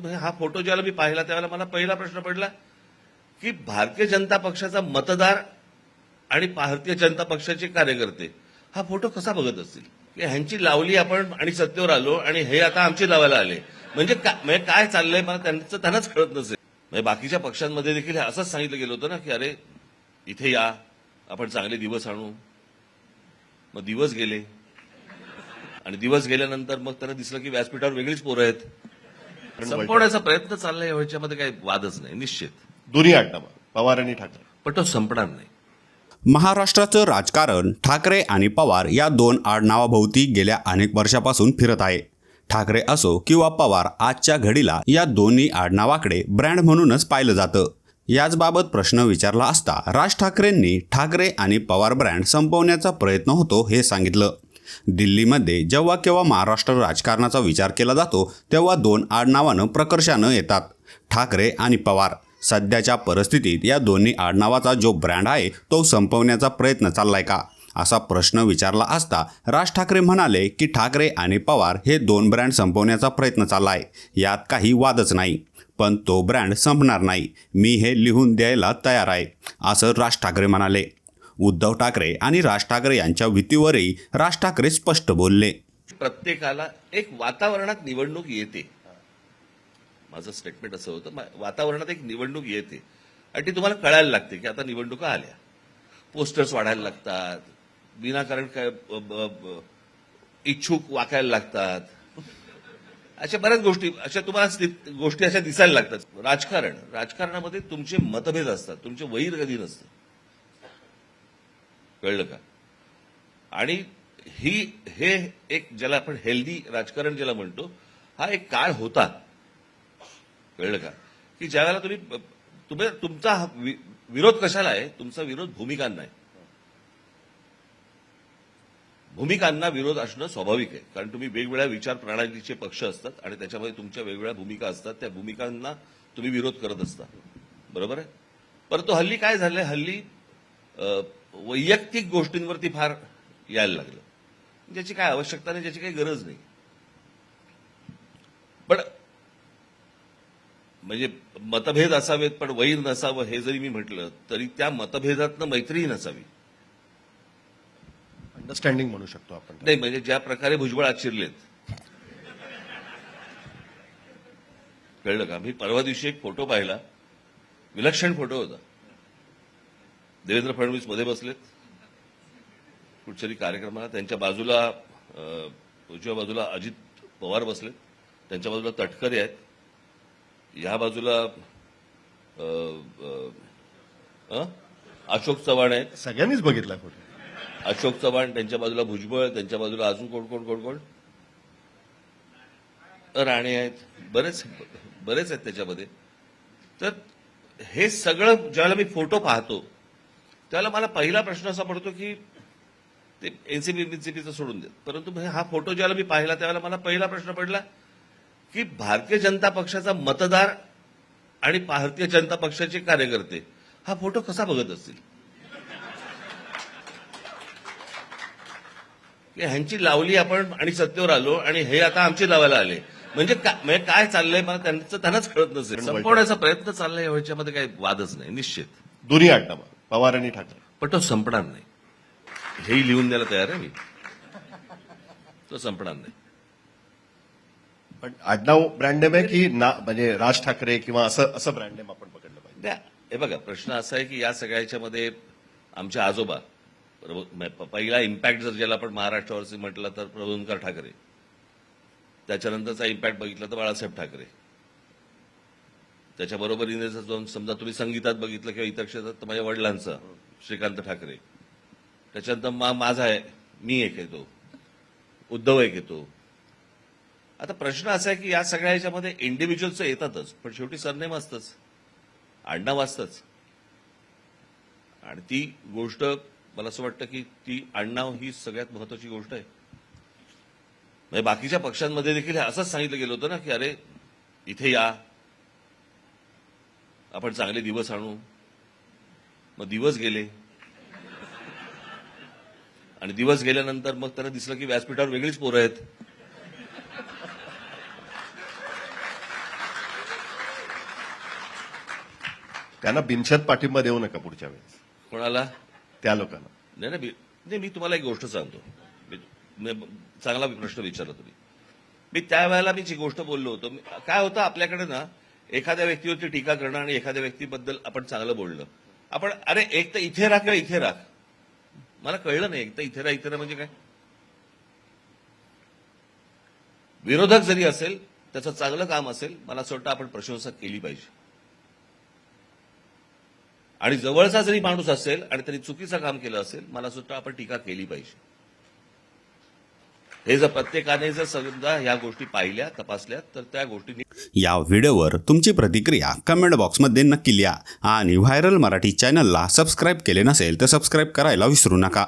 म्हणजे हा फोटो ज्याला मी पाहिला त्यावेळेला मला पहिला प्रश्न पडला की भारतीय जनता पक्षाचा मतदार आणि भारतीय जनता पक्षाचे कार्यकर्ते हा फोटो कसा बघत असतील? की ह्यांची लावली आपण आणि सत्तेवर आलो आणि हे आता आमची लावायला आले. म्हणजे, म्हणजे काय चाललंय मला त्यांचं त्यांनाच कळत नसेल. म्हणजे बाकीच्या पक्षांमध्ये देखील असंच सांगितलं गेलं होतं ना की अरे इथे या आपण चांगले दिवस आणू. मग दिवस गेले. आणि दिवस गेल्यानंतर मग त्यांना दिसलं की व्यासपीठावर वेगळीच पोरं आहेत. संपवण्याचा प्रयत्न चाललाय ह्याच्यामध्ये काही वादच नाही निश्चित. दोन्ही आडनावा पवार आणि ठाकरे. पण तो संपणार नाही. महाराष्ट्राचं राजकारण ठाकरे आणि पवार या दोन आडनावाभोवती गेल्या अनेक वर्षापासून फिरत आहे. ठाकरे असो किंवा पवार आजच्या घडीला या दोन्ही आडनावाकडे ब्रँड म्हणूनच पाहिलं जातं. याचबाबत प्रश्न विचारला असता राज ठाकरेंनी ठाकरे आणि पवार ब्रँड संपवण्याचा प्रयत्न होतो हे सांगितलं. दिल्लीमध्ये जेव्हा केव्हा महाराष्ट्र राजकारणाचा विचार केला जातो तेव्हा दोन आडनावानं प्रकर्षानं येतात ठाकरे आणि पवार. सध्याच्या परिस्थितीत या दोन्ही आडनावाचा जो ब्रँड आहे तो संपवण्याचा प्रयत्न चाललाय का? असा प्रश्न विचारला असता राज ठाकरे म्हणाले की ठाकरे आणि पवार हे दोन ब्रँड संपवण्याचा प्रयत्न चालला आहे यात काही वादच नाही. पण तो ब्रँड संपणार नाही. मी हे लिहून द्यायला तयार आहे असं राज ठाकरे म्हणाले. उद्धव ठाकरे आणि राज ठाकरे यांच्या भीतीवरही राज ठाकरे स्पष्ट बोलले. प्रत्येकाला एक वातावरणात निवडणूक येते. माझं स्टेटमेंट असं होतं वातावरणात एक निवडणूक येते. आणि ती तुम्हाला कळायला लागते की आता निवडणुका आल्या. पोस्टर्स वाढायला लागतात. विनाकारण काय इच्छुक वाकायला लागतात. अशा बऱ्याच गोष्टी अशा तुम्हाला गोष्टी अशा दिसायला लागतात. राजकारण राजकारणामध्ये तुमचे मतभेद असतात तुमचे वैर कधी नसतं. कळलं का? आणि ही हे एक ज्याला आपण हेल्दी राजकारण ज्याला म्हणतो हा एक काळ होता. कळलं का? की ज्यावेळेला तुम्ही तुम्ही तुमचा विरोध कशाला आहे? तुमचा विरोध भूमिकांना आहे. भूमिकांना विरोध असणं स्वाभाविक आहे. कारण तुम्ही वेगवेगळ्या विचार प्रणालीचे पक्ष असतात आणि त्याच्यामध्ये तुमच्या वेगवेगळ्या भूमिका असतात. त्या भूमिकांना तुम्ही विरोध करत असता. बरोबर आहे? परंतु हल्ली काय झालंय? हल्ली अ, वैयक्तिक गोष्टींवरती फार यायला लागलं. ज्याची काय आवश्यकता नाही ज्याची काही गरज नाही. पण म्हणजे मतभेद असावेत पण वैर नसावं हे जरी मी म्हटलं तरी त्या मतभेदातनं मैत्रीही नसावी. अंडरस्टँडिंग म्हणू शकतो आपण नाही म्हणजे ज्या प्रकारे भुजबळ चिरलेत कळलं का? मी परवा दिवशी एक फोटो पाहिला. विलक्षण फोटो होता. देवेंद्र फडणवीसमध्ये बसलेत. कुठच्याही कार्यक्रमाला त्यांच्या बाजूला उजव्या बाजूला अजित पवार बसलेत. त्यांच्या बाजूला तटकरे आहेत. ह्या बाजूला? अशोक चव्हाण आहेत. सगळ्यांनीच बघितला फोटो. अशोक चव्हाण त्यांच्या बाजूला भुजबळ त्यांच्या बाजूला अजून कोण कोण कोण कोण? राणे आहेत. बरेच बरेच आहेत त्याच्यामध्ये. तर हे सगळं ज्यावेळेला मी फोटो पाहतो त्यावेळेला मला पहिला प्रश्न असा पडतो की ते एनसीपी बीसीपीचं सोडून देत. परंतु म्हणजे हा फोटो ज्यावेळेला मी पाहिला त्यावेळेला मला पहिला प्रश्न पडला की भारतीय जनता पक्षाचा मतदार आणि भारतीय जनता पक्षाचे कार्यकर्ते हा फोटो कसा बघत असतील? की ह्यांची लावली आपण आणि सत्तेवर आलो आणि हे आता आमची लावायला आले. म्हणजे म्हणजे काय चाललंय मला त्यांचं त्यांनाच कळत नसेल. संपवण्याचा प्रयत्न चाललाय ह्याच्यामध्ये काही वादच नाही निश्चित. दोन्ही आडनावा पवार आणि ठाकरे. पण तो संपणार नाही. हेही लिहून द्यायला तयार आहे मी. तो संपणार नाही. पण आडनाव ब्रँड नेम आहे की ना म्हणजे राज ठाकरे किंवा असं असं ब्रँड नेम आपण पकडलं पाहिजे. द्या. हे बघा प्रश्न असा आहे की या सगळ्याच्यामध्ये आमचे आजोबा प्रभू- म्हणजे प- पहिला इम्पॅक्ट जर ज्याला आपण महाराष्ट्रावरती म्हटलं तर प्रभूंकर ठाकरे. त्याच्यानंतरचा इम्पॅक्ट बघितला तर बाळासाहेब ठाकरे. त्याच्या बरोबरीने जर समजा तुम्ही संगीतात बघितलं किंवा इतर क्षेत्रात तर माझ्या वडिलांचं श्रीकांत ठाकरे. त्याच्यानंतर मा माझा आहे मी एक येतो उद्धव एक येतो आता प्रश्न असा आहे की या सगळ्या ह्याच्यामध्ये इंडिव्हिज्युअलचं येतातच पण शेवटी सरनेम असतंच. आडनाव असतंच. आणि ती गोष्ट मला असं वाटतं की ती आडनाव ही सगळ्यात महत्वाची गोष्ट आहे. म्हणजे बाकीच्या पक्षांमध्ये देखील असंच सांगितलं गेलं होतं ना की अरे इथे या. आपण चांगले दिवस आणू. मग दिवस गेले. आणि दिवस गेल्यानंतर मग त्यांना दिसलं की व्यासपीठावर वेगळीच पोरं आहेत. त्यांना बिनशत पाठिंबा देऊ नका पुढच्या वेळेस. कोणाला? त्या लोकांना. नाही नाही मी- नाही मी तुम्हाला एक गोष्ट सांगतो. मी- मी- चांगला प्रश्न विचारला तुम्ही. मी त्यावेळेला मी जी गोष्ट बोललो होतो मी- काय होतं आपल्याकडे ना एखाद्या व्यक्तीवरती टीका करणं आणि एखाद्या व्यक्तीबद्दल आपण चांगलं बोलणं. आपण अरे एक तर इथे राख किंवा इथे राख. मला कळलं नाही एक तर इथे राह इथे राह म्हणजे काय? विरोधक जरी असेल त्याचं चांगलं काम असेल मला असं वाटतं आपण प्रशंसा केली पाहिजे. आणि जवळचा जरी माणूस असेल आणि त्यांनी चुकीचं काम केलं असेल मला सुद्धा आपण टीका केली पाहिजे. हे जर प्रत्येकाने जर समजा ह्या गोष्टी पाहिल्या तपासल्या तर त्या गोष्टी या व्हिडिओवर तुमची प्रतिक्रिया कमेंट बॉक्समध्ये नक्की लिहा. आणि व्हायरल मराठी चॅनलला सबस्क्राईब केले नसेल तर सबस्क्राईब करायला विसरू नका.